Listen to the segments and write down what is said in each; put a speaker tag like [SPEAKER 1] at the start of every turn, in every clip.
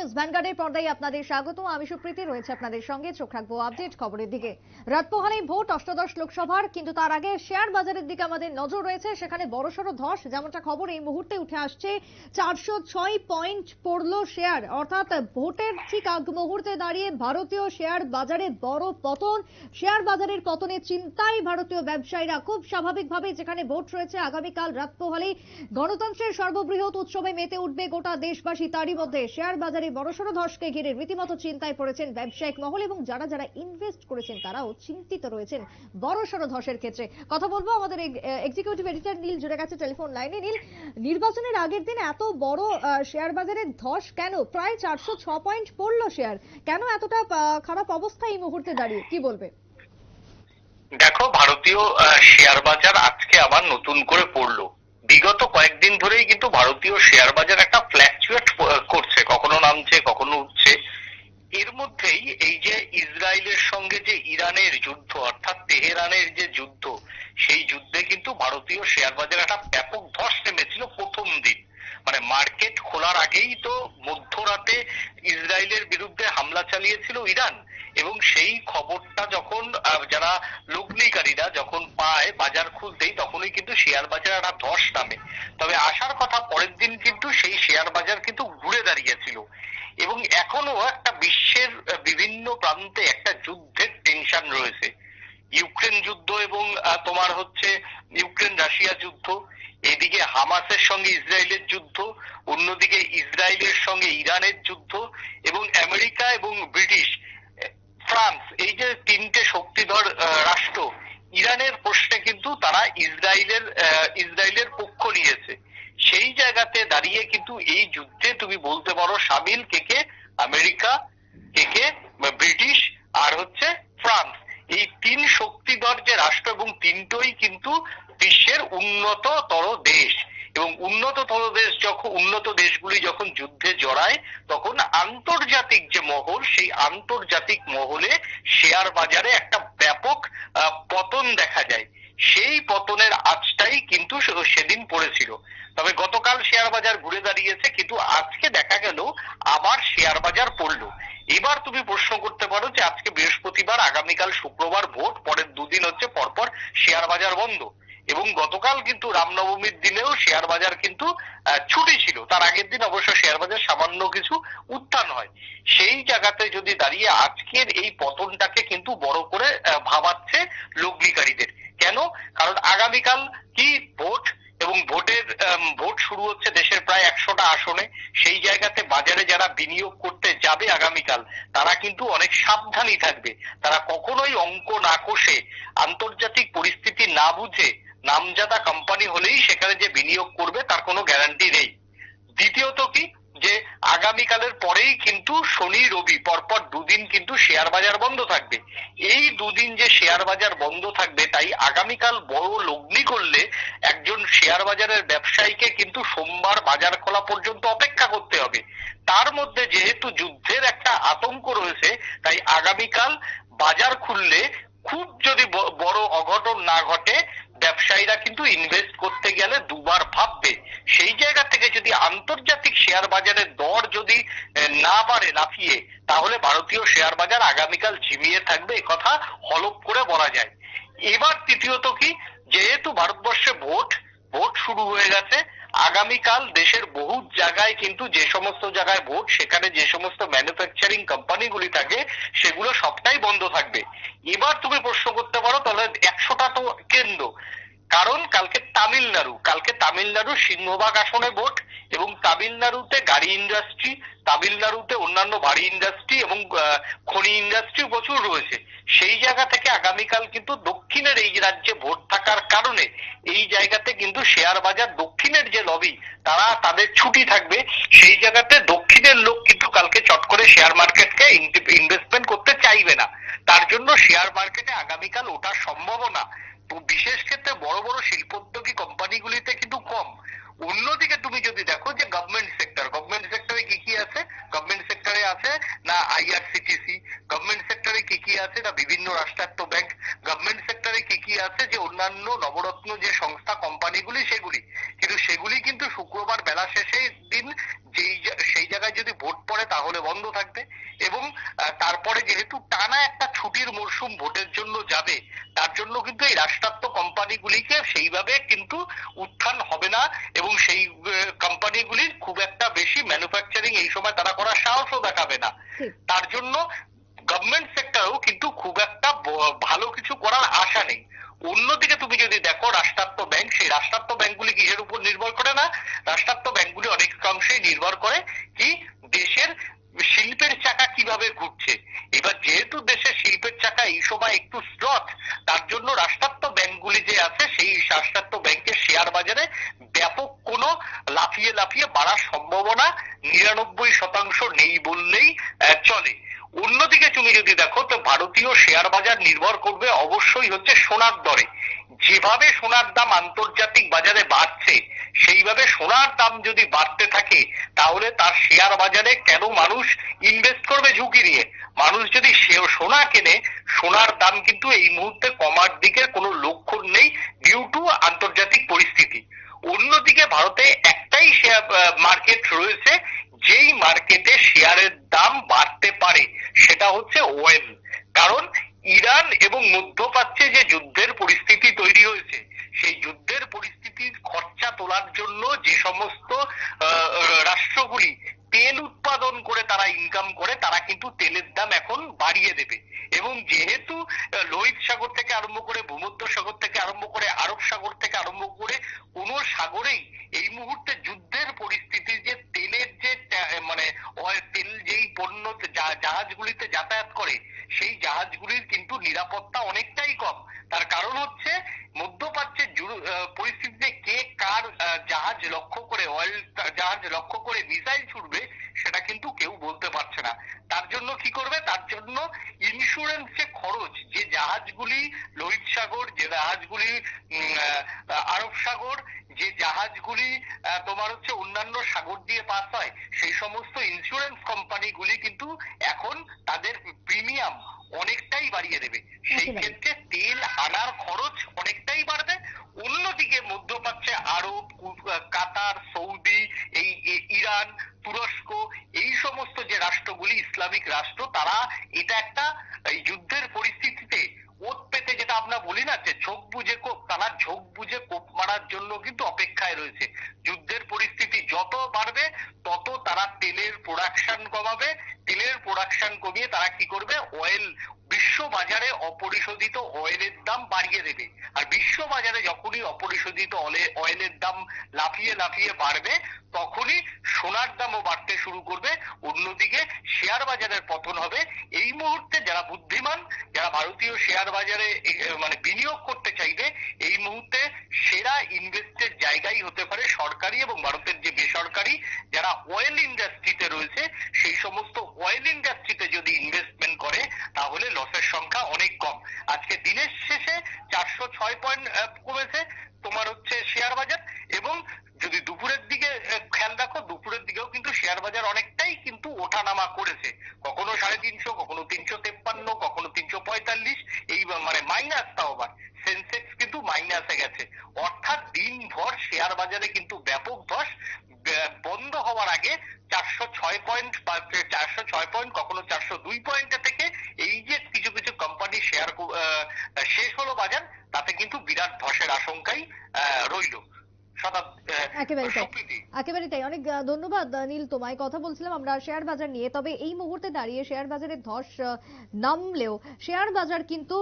[SPEAKER 1] News ভ্যানগার্ডের পর্দায় আপনাদের স্বাগত। আমি সুপ্রীতি, রয়েছে আপনাদের সঙ্গে। চোখ রাখব আপডেট খবরের দিকে। রাত পোহালেই ভোট অষ্টাদশ লোকসভার, কিন্তু তার আগে শেয়ার বাজারের দিকে আমাদের নজর রয়েছে। সেখানে বড়সড় ধস, যেমনটা খবর এই মুহূর্তে উঠে আসছে। চারশো ছয় পয়েন্ট পড়ল শেয়ার। অর্থাৎ ভোটের ঠিক আগ মুহূর্তে দাঁড়িয়ে ভারতীয় শেয়ার বাজারে বড় পতন। শেয়ার বাজারের পতনে চিন্তায় ভারতীয় ব্যবসায়ীরা। খুব স্বাভাবিকভাবে যেখানে ভোট রয়েছে, আগামীকাল রাত পোহালেই গণতন্ত্রের সর্ববৃহৎ উৎসবে মেতে উঠবে গোটা দেশবাসী তারই মধ্যে। শেয়ার বাজারে বড়সড় ধসকে ঘিরে রীতিমতো চিন্তায় পড়েছেন ব্যবসায়িক মহল এবং যারা যারা ইনভেস্ট করেছেন তারাও চিন্তিত রয়েছেন বড়সড় ধসের ক্ষেত্রে। কথা বলব আমাদের এক্সিকিউটিভ এডিটর নীল জুড়ে গেছে টেলিফোন লাইনে নীল, নির্বাচনের আগের দিন এত বড় শেয়ার বাজারে ধস কেন? প্রায় চারশো ছ পয়েন্ট পড়ল শেয়ার কেন এতটা খারাপ অবস্থা এই মুহূর্তে দাঁড়িয়ে? কি বলবে?
[SPEAKER 2] দেখো, ভারতীয় শেয়ার বাজার আজকে আবার নতুন করে পড়ল। বিগত কয়েকদিন ধরেই কিন্তু ভারতীয় শেয়ার বাজার একটা ফ্ল্যাকচুয়েট করছে কখনো নামছে কখনো উঠছে এর মধ্যেই এই যে ইসরায়েলের সঙ্গে যে ইরানের যুদ্ধ, অর্থাৎ তেহরানের যে যুদ্ধ, সেই যুদ্ধে কিন্তু ভারতীয় শেয়ার বাজারে একটা ব্যাপক ধস নেমেছিল প্রথম দিন। মানে মার্কেট খোলার আগেই তো মধ্যরাতে ইসরায়েলের বিরুদ্ধে হামলা চালিয়েছিল ইরান। এবং সেই খবরটা যখন যারা লগ্নিকারীরা যখন পায়, বাজার খুলতেই তখনই কিন্তু শেয়ার বাজার একটা ধস নামে। তবে আসার কথা, পরের দিন কিন্তু সেই শেয়ার বাজার কিন্তু ঘুরে দাঁড়িয়েছিল এবং এখনও একটা বিশ্বের আহ, বিভিন্ন প্রান্তে একটা যুদ্ধের টেনশন রয়েছে ইউক্রেন যুদ্ধ এবং আহ, তোমার হচ্ছে ইউক্রেন রাশিয়া যুদ্ধ, এদিকে হামাসের সঙ্গে ইসরায়েলের যুদ্ধ, অন্যদিকে ইসরায়েলের সঙ্গে ইরানের যুদ্ধ এবং আমেরিকা এবং ব্রিটিশ ফ্রান্স, এই যে তিনটে শক্তিধর রাষ্ট্র, ইরানের প্রশ্নে কিন্তু তারা ইসরায়েলের ইসরায়েলের পক্ষ নিয়েছে। সেই জায়গাতে দাঁড়িয়ে কিন্তু এই যুদ্ধে তুমি বলতে পারো সামিল কে কে? আমেরিকা, কে কে? ব্রিটিশ, আর হচ্ছে ফ্রান্স এই তিন শক্তিধর যে রাষ্ট্র এবং তিনটোই কিন্তু বিশ্বের উন্নততর দেশ। এবং উন্নততর দেশ যখন, উন্নত দেশগুলি যখন যুদ্ধে জড়ায়, তখন আন্তর্জাতিক যে মহল, সেই আন্তর্জাতিক মহলে শেয়ার বাজারে একটা ব্যাপক পতন দেখা যায়। সেই পতনের আজটাই কিন্তু সেদিন পড়েছিল। তবে গতকাল শেয়ার বাজার ঘুরে দাঁড়িয়েছে, কিন্তু আজকে দেখা গেল আবার শেয়ার বাজার পড়ল। এবার তুমি প্রশ্ন করতে পারো যে আজকে বৃহস্পতিবার, আগামীকাল শুক্রবার, ভোট, পরের দুদিন হচ্ছে পরপর শেয়ার বাজার বন্ধ। এবং গতকাল কিন্তু রামনবমীর দিনেও শেয়ার বাজার কিন্তু ছুটি ছিল। তার আগের দিন অবশ্য শেয়ার বাজার সামান্য কিছু উত্থান হয়। সেই জায়গাতে যদি দাঁড়িয়ে আজকের এই পতনটাকে কিন্তু বড় করে ভাবাচ্ছে লগ্নিকারীদের কেন? কারণ আগামীকাল কি? ভোট এবং ভোটের ভোট শুরু হচ্ছে দেশের প্রায় একশোটা আসনে। সেই জায়গাতে বাজারে যারা বিনিয়োগ করতে যাবে আগামীকাল, তারা কিন্তু অনেক সাবধানী থাকবে। তারা কখনোই অঙ্ক না কষে আন্তর্জাতিক পরিস্থিতি না বুঝে নামজাদা কোম্পানি হলেই সেখানে যে বিনিয়োগ করবে, তার কোনো গ্যারান্টি নেই। দ্বিতীয়ত কি? যে আগামীকালের পরেই কিন্তু শনি, রবি, পরপর দুদিন কিন্তু শেয়ার বাজার বন্ধ থাকবে। এই দুদিন যে শেয়ার বাজার বন্ধ থাকবে, তাই আগামীকাল বড় লগ্নি করলে একজন শেয়ার বাজারের ব্যবসায়ীকে কিন্তু সোমবার বাজার খোলা পর্যন্ত অপেক্ষা করতে হবে। তার মধ্যে যেহেতু যুদ্ধের একটা আতঙ্ক রয়েছে, তাই আগামীকাল বাজার খুললে খুব যদি বড় অঘটন না ঘটে ব্যবসায়ীরা কিন্তু ইনভেস্ট করতে গেলে দুবার ভাববে। সেই জায়গা থেকে যদি আন্তর্জাতিক শেয়ার বাজারের দর যদি না বাড়ে, লাফিয়ে, তাহলে ভারতীয় শেয়ার বাজার আগামীকাল ঝিমিয়ে থাকবে কথা হলপ করে বলা যায়। এবার তৃতীয়ত কি? যেহেতু ভারতবর্ষে ভোট ভোট শুরু হয়ে গেছে আগামীকাল দেশের বহু জায়গায় কিন্তু যে সমস্ত জায়গায় ভোট, সেখানে যে সমস্ত ম্যানুফ্যাকচারিং কোম্পানিগুলি থাকে, সেগুলো সবটাই বন্ধ থাকবে। এবার তুমি প্রশ্ন করতে পারো, তাহলে একশোটা তো কেন্দ্র। কারণ কালকে তামিলনাড়ু। কালকে তামিলনাড়ু সিংহভাগ আসনে ভোট এবং তামিলনাড়ুতে গাড়ি ইন্ডাস্ট্রি তামিলনাড়ুতে অন্যান্য ভারী ইন্ডাস্ট্রি এবং খনি ইন্ডাস্ট্রি প্রচুর রয়েছে। সেই জায়গা থেকে আগামীকাল কিন্তু দক্ষিণের এই রাজ্যে ভোট থাকার কারণে এই জায়গাতে কিন্তু শেয়ার বাজার দক্ষিণের যে লবি তারা তাদের ছুটি থাকবে। সেই জায়গাতে দক্ষিণের লোক কিন্তু কালকে চট করে শেয়ার মার্কেটকে ইনভেস্টমেন্ট করতে চাইবে না। তার জন্য শেয়ার মার্কেটে আগামীকাল ওঠার সম্ভাবনা। বিশেষ ক্ষেত্রে বড় বড় শিল্পোদ্যোগী কোম্পানিগুলিতে কিন্তু কম। অন্যদিকে তুমি যদি দেখো যে গভর্নমেন্ট সেক্টর গভর্নমেন্ট সেক্টরে কি কি আছে? গভর্নমেন্ট সেক্টরে আছে না আইআরসিটিসি গভর্নমেন্ট সেক্টরে কি কি আছে না বিভিন্ন রাষ্ট্রায়ত্ত ব্যাংক গভর্নমেন্ট সেক্টরে কি কি আছে যে অন্যান্য নবরত্ন যে সংস্থা, কোম্পানিগুলি সেগুলি। কিন্তু সেগুলি কিন্তু শুক্রবার বেলা শেষে দিন যেই সেই জায়গায় যদি ভোট পড়ে তাহলে বন্ধ থাকবে। এবং তারপরে যেহেতু টানা একটা ছুটির মরশুম ভোটের জন্য যাবে তার জন্য কিন্তু এই রাষ্ট্রায়ত্ত কোম্পানিগুলিকে সেইভাবে কিন্তু উত্থান হবে না এবং সেই কোম্পানিগুলির খুব একটা বেশি ম্যানুফ্যাকচারিং এই সময় তারা করার সাহসও দেখাবে না। তার জন্য গভর্নমেন্ট সেক্টরেও কিন্তু খুব একটা ভালো কিছু করার আশা নেই। অন্যদিকে তুমি যদি দেখো রাষ্ট্রায়ত্ত ব্যাংক সেই রাষ্ট্রায়ত্ত ব্যাংকগুলি কিসের উপর নির্ভর করে না? রাষ্ট্রায়ত্ত ব্যাংকগুলি অনেক অংশেই নির্ভর করে কি দেশের শিল্পের চাকা কীভাবে ঘুরছে? এবার যেহেতু দেশের শিল্পের চাকা এই সময় একটু স্লথ, তার জন্য রাষ্ট্রায়ত্ত ব্যাংকগুলি যে আছে, সেই রাষ্ট্রায়ত্ত ব্যাংকের শেয়ার বাজারে ব্যাপক কোনো লাফিয়ে লাফিয়ে বাড়ার সম্ভাবনা নিরানব্বই শতাংশ নেই বললেই চলে। অন্যদিকে তুমি যদি দেখো, তো ভারতীয় শেয়ার বাজার নির্ভর করবে অবশ্যই হচ্ছে সোনার দরে। যেভাবে সোনার দাম আন্তর্জাতিক বাজারে বাড়ছে সেইভাবে সোনার দাম যদি বাড়তে থাকে, তাহলে তার শেয়ার বাজারে কেন মানুষ ইনভেস্ট করবে ঝুঁকি নিয়ে? মানুষ যদি সোনা কেনে, সোনার দাম কিন্তু এই মুহূর্তে কমার দিকে কোনো লক্ষণ নেই ডিউ টু আন্তর্জাতিক পরিস্থিতি। অন্যদিকে ভারতে একটাই শেয়ার মার্কেট রয়েছে, যেই মার্কেটে শেয়ারের দাম বাড়তে পারে, সেটা হচ্ছে ওয়েল কারণ ইরান এবং মধ্যপ্রাচ্যে যে যুদ্ধের পরিস্থিতি তৈরি হয়েছে সেই যুদ্ধের পরিস্থিতির খরচা তোলার জন্য যে সমস্ত রাষ্ট্রগুলি তেল উৎপাদন করে তারা ইনকাম করে, তারা কিন্তু তেলের দাম এখন বাড়িয়ে দেবে। এবং যেহেতু লোহিত সাগর থেকে আরম্ভ করে ভূমধ্য সাগর থেকে আরম্ভ করে আরব সাগর থেকে আরম্ভ করে কোন সাগরেই এই মুহূর্তে যুদ্ধের পরিস্থিতি যে তেলের যে মানে তেল যেই পণ্য জাহাজগুলিতে যাতায়াত করে, সেই জাহাজগুলির কিন্তু নিরাপত্তা অনেকটাই কম। তার কারণ হচ্ছে মধ্যপ্রাচ্যের জুড়ে- আহ, পরিস্থিতিতে কে কার আহ, জাহাজ লক্ষ্য করে অয়েল জাহাজ লক্ষ্য করে মিসাইল ছুড়বে সেটা কিন্তু কেউ বলতে পারছে না। তার জন্য কি করবে? তার জন্য ইন্স্যুরেন্স যে খরচ যে জাহাজগুলি লোহিত সাগর যে জাহাজগুলি আরব সাগর যে জাহাজগুলি তোমার হচ্ছে অন্যান্য সাগর দিয়ে পাস হয় সেই সমস্ত ইন্স্যুরেন্স কোম্পানিগুলি কিন্তু এখন তাদের প্রিমিয়াম অনেকটাই বাড়িয়ে দেবে। সেই ক্ষেত্রে তেল আনার খরচ অনেকটাই বাড়বে। অন্যদিকে মধ্যপ্রাচ্যে আরব কু- কাতার সৌদি এই এ- ইরান তুরস্ক এই সমস্ত যে রাষ্ট্রগুলি ইসলামিক রাষ্ট্র, তারা এটা একটা যুদ্ধের পরিস্থিতিতে ওত পেতে যেটা আমরা বলি না, যে ঝোঁক বুঝে কোপ, তারা ঝোঁক বুঝে কোপ মারার জন্য কিন্তু অপেক্ষায় রয়েছে। যুদ্ধের পরিস্থিতি যত বাড়বে, তত তারা তেলের প্রোডাকশন কমাবে। তেলের প্রোডাকশন কমিয়ে তারা কি করবে? অয়েল বাজারে অপরিশোধিত অয়েলের দাম বাড়িয়ে দেবে। আর বিশ্ব বাজারে যখনই অপরিশোধিত অয়েলের দাম লাফিয়ে লাফিয়ে বাড়বে, তখনই সোনার দামও বাড়তে শুরু করবে। অন্যদিকে শেয়ার বাজারের পতন হবে। এই মুহূর্তে যারা বুদ্ধিমান, যারা ভারতীয় শেয়ার বাজারে মানে বিনিয়োগ করতে চাইবে, এই মুহূর্তে সেরা ইনভেস্টের জায়গাই হতে পারে সরকারি এবং ভারতের যে বেসরকারি, যারা অয়েল ইন্ডাস্ট্রিতে রয়েছে, সেই সমস্ত অয়েল ইন্ডাস্ট্রিতে যদি ইনভেস্টমেন্ট করে, তাহলে সংখ্যা অনেক কম। আজকে দিনের শেষে চারশো ছয় পয়েন্ট কমেছে তোমার হচ্ছে শেয়ার বাজার। এবং যদি দুপুরের দিকে খেয়াল রাখো, দুপুরের দিকেও কিন্তু শেয়ার বাজার অনেকটাই কিন্তু ওঠানামা করেছে। কখনো সাড়ে তিনশো, কখনো তিনশো তেপ্পান্ন, কখনো তিনশো পঁয়তাল্লিশ, এই মানে মাইনাস তাও আবার। মাইনাসে গেছে। অর্থাৎ দিনভর শেয়ার বাজারে কিন্তু ব্যাপক ধস বন্ধ হওয়ার আগে চারশো ছয় পয়েন্ট চারশো ছয় পয়েন্ট, কখনো চারশো দুই পয়েন্ট থেকে এই যে কিছু কিছু কোম্পানি শেয়ার শেষ হলো বাজার, তাতে কিন্তু বিরাট ধসের আশঙ্কাই রইল। শতাব
[SPEAKER 1] একেবারে তাই। তাই। অনেক ধন্যবাদ নীল তোমায়। কথা বলছিলাম আমরা শেয়ার বাজার নিয়ে। তবে এই মুহূর্তে দাঁড়িয়ে শেয়ার বাজারের ধস নামলেও শেয়ার বাজার কিন্তু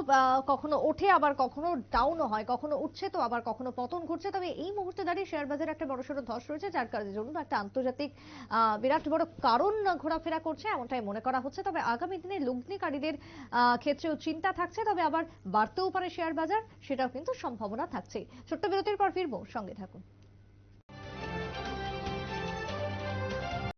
[SPEAKER 1] কখনো ওঠে আবার কখনো ডাউনও হয়। কখনো উঠছে তো আবার কখনো পতন ঘটছে। তবে এই মুহূর্তে দাঁড়িয়ে শেয়ার বাজারে একটা বড়সড় ধস রয়েছে যার কারণে জন্য একটা আন্তর্জাতিক আহ, বিরাট বড় কারণ ঘোরাফেরা করছে এমনটাই মনে করা হচ্ছে। তবে আগামী দিনে লগ্নিকারীদের আহ, ক্ষেত্রেও চিন্তা থাকছে। তবে আবার বাড়তেও পারে শেয়ার বাজার সেটাও কিন্তু সম্ভাবনা থাকছে ছোট্ট বিরতির পর ফিরবো। সঙ্গে থাকুন।